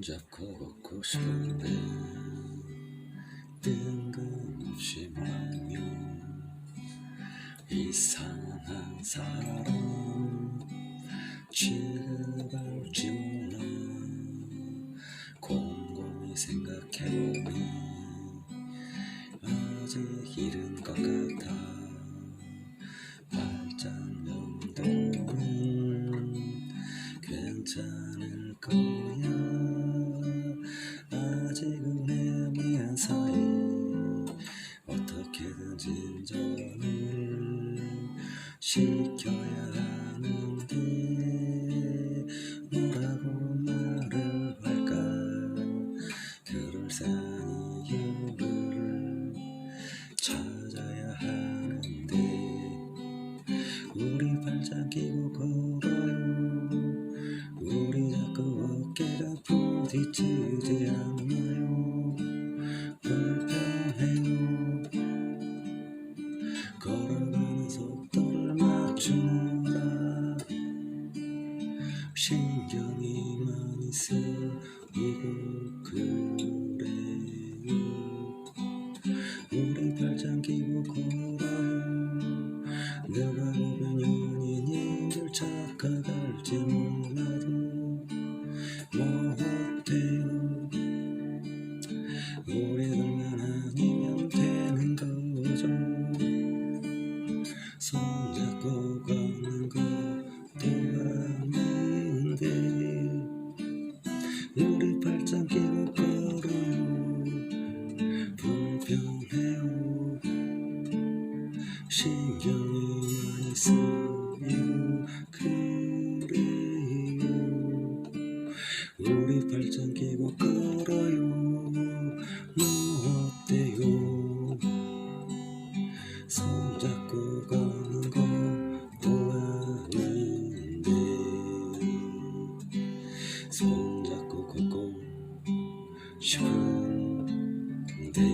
손잡고 걷고 싶은데 뜬금없이 말며 이상한 사람 취급할지 몰라 곰곰이 생각해보니 아직 이른 것 같아 발전 정도는 괜찮을 거 시켜야 하는데 뭐라고 말을 할까? 그럴싸한 이유를 찾아야 하는데 우리 발짝 끼고 걸어요. 우리 자꾸 어깨가 부딪히지 않나요. 불편해요. 걸어가 맞추느라 신경이 많이 쓰이고 그래요. 우리 발짝 끼고 걸어요. 누가 보면 연인인 줄 착각할지 몰라도 우리 발짝 끼고 걸어요. 불편해요 신경이 많이 쓰이고 그래요. 우리 발짝 끼고 걸어요. 뭐 어때요? 손잡고 걷는 것도 아닌데. 손 শুনতে